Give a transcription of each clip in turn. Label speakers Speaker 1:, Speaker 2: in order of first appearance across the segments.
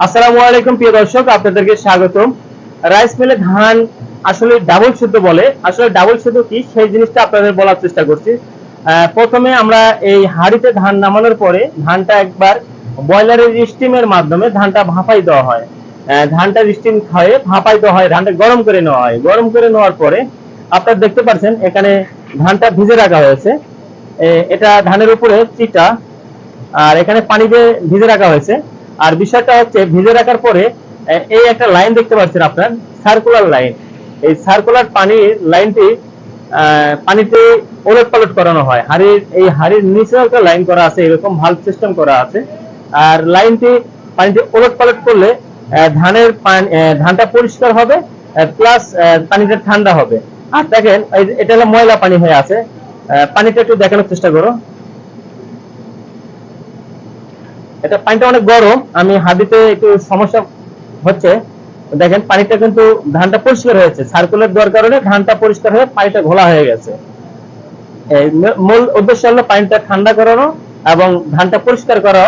Speaker 1: আসসালামু আলাইকুম, প্রিয় দর্শক, আপনাদেরকে স্বাগতম। রাইস মিলে ধান আসলে ডাবল শুদ্ধ বলে। আসলে ডাবল শুদ্ধ কি? সেই জিনিসটা আপনাদের বলার চেষ্টা করছি। প্রথমে আমরা এই হাঁড়িতে ধান নামানোর পরে ধানটা একবার বয়লারের স্টিমের মাধ্যমে ধানটা ভাপাই দেওয়া হয়। ধানটা স্টিম খাওয়ে ভাপাই দেওয়া হয়, ধানটা গরম করে নেওয়া হয়। গরম করে নেওয়ার পরে আপনারা দেখতে পাচ্ছেন, এখানে ধানটা ভিজে রাখা হয়েছে। এটা ধানের উপরে চিটা, আর এখানে পানিতে ভিজে রাখা হয়েছে। আর বিষয়টা হচ্ছে, ভিজে রাখার পরে এই একটা লাইন দেখতে পাচ্ছেন আপনার সার্কুলার লাইন এই সার্কুলার পানির লাইনটি পানিতে ওলট পালট করানো হয়। হাড়ির, এই হাড়ির নিচে একটা লাইন করা আছে, এরকম ভাল্ব সিস্টেম করা আছে। আর লাইনটি পানিতে ওলট পালট করলে ধানের ধানটা পরিষ্কার হবে প্লাস পানিটা ঠান্ডা হবে। আর দেখেন এটা হলো ময়লা পানি হয়ে আছে। পানিটা একটু দেখানোর চেষ্টা করো। এটা পানিটা অনেক গরম, আমি হাদিতে একটু সমস্যা হচ্ছে। দেখেন, পানিটা কিন্তু ধানটা পরিষ্কার হয়েছে। সার্কুলার দেওয়ার কারণে ধানটা পরিষ্কার হয়ে পানিটা ঘোলা হয়ে গেছে। মূল উদ্দেশ্য হলো পানিটা ঠান্ডা করানো এবং ধানটা পরিষ্কার করা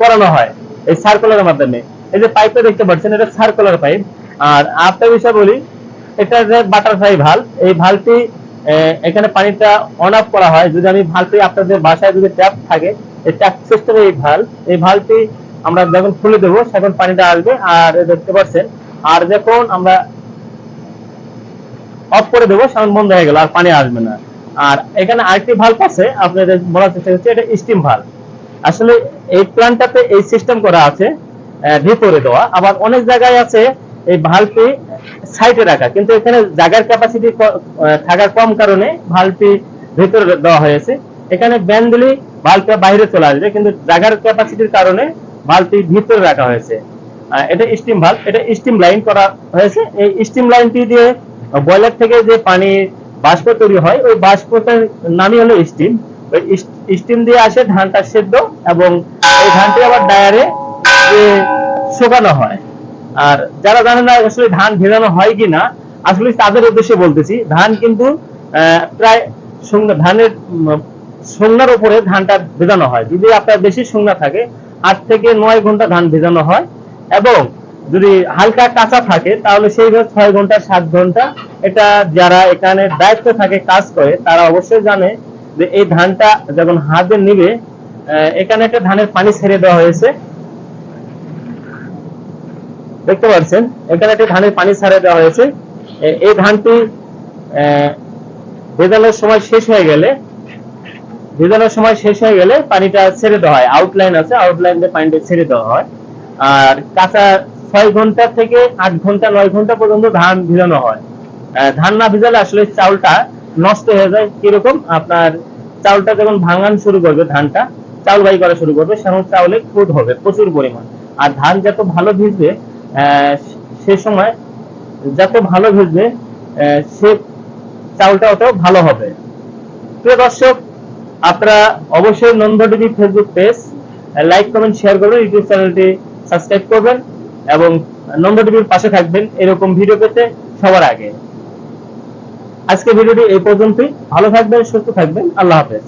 Speaker 1: করানো হয় এই সার্কুলারের মাধ্যমে। এই যে পাইপটা দেখতে পাচ্ছেন, এটা সার্কুলার পাইপ। আর আরেকটা বিষয় বলি, এটা যে বাটারফ্লাই ভালো এই ভালটি এখানে পানিটা অন অফ করা হয়। যদি আমি ভালটি আপনাদের বাসায় যদি ট্যাপ থাকে এই ট্যাপ এই এই আমরা যখন খুলে পানিটা আসবে। আর দেখতে পাচ্ছেন, আর যখন আমরা অফ করে দেবো বন্ধ হয়ে গেল, আর পানি আসবে না। আর এখানে আরেকটি আছে, আপনাদের বলার চেষ্টা করছি, এটা স্টিম আসলে এই প্ল্যানটাতে এই সিস্টেম করা আছে ভিতরে দেওয়া। আবার অনেক জায়গায় আছে, এই ভালটি সাইডে রাখা। কিন্তু এখানে জায়গার ক্যাপাসিটি থাকার কম কারণে ভালটি ভিতরে দেওয়া হয়েছে। এখানে ব্যান দিলে ভালটা বাইরে চলে আসবে, কিন্তু জায়গার ক্যাপাসিটির কারণে ভালটি ভিতরে রাখা হয়েছে। এটা স্টিম ভাল্ব এটা স্টিম লাইন করা হয়েছে। এই স্টিম লাইনটি দিয়ে বয়লার থেকে যে পানি বাষ্প তৈরি হয়, ওই বাষ্পটার নামই হলো স্টিম ওই স্টিম দিয়ে আসে ধানটা সেদ্ধ এবং এই ধানটি আবার ডায়ারে শুকানো হয়। আর যারা জানে না আসলে ধান ভেজানো হয় কি না আসলে তাদের উদ্দেশ্যে বলতেছি, ধান কিন্তু প্রায় ধানের উম, উপরে ধানটা ভেজানো হয়। যদি আপনার বেশি শুকনা থাকে আট থেকে নয় ঘণ্টা ধান ভেজানো হয় এবং যদি হালকা কাঁচা থাকে তাহলে সেইভাবে ছয় ঘণ্টা সাত ঘণ্টা এটা যারা এখানে দায়িত্ব থাকে কাজ করে তারা অবশ্যই জানে যে এই ধানটা যখন হাতে নিবে এখানে একটা ধানের পানি ছেড়ে দেওয়া হয়েছে। দেখতে পাচ্ছেন এখানে একটা ধানের পানি ছেড়ে দেওয়া হয়েছে। এই ধানটি আহ, ভেজানোর সময় শেষ হয়ে গেলে ভেজানোর সময় শেষ হয়ে গেলে পানিটা ছেড়ে দেওয়া হয়। আউটলাইন আছে আউটলাইন দিয়ে পানিটা ছেড়ে দেওয়া হয়। আর কাঁচা ছয় ঘণ্টা থেকে আট ঘণ্টা, নয় ঘণ্টা পর্যন্ত ধান ভিজানো হয়। ধান না ভিজালে আসলে চাউলটা নষ্ট হয়ে যায়। কীরকম? আপনার চাউলটা যখন ভাঙান শুরু করবে ধানটা চাউল বাই করা শুরু করবে সেমন চাউলে খুদ হবে প্রচুর পরিমাণ। আর ধান যত ভালো ভিজবে সে সময় যত ভালো ভিজবে সে চাউলটা অত ভালো হবে। প্রিয় দর্শক আপনারা অবশ্যই Nanda TV Facebook page like comment share করবেন ইউটিউব চ্যানেলটি সাবস্ক্রাইব করবেন এবং নন্দ টিভির পাশে থাকবেন এরকম ভিডিও পেতে সবার আগে। আজকে ভিডিওটি এই পর্যন্তই। ভালো থাকবেন, সুস্থ থাকবেন। আল্লাহ হাফেজ।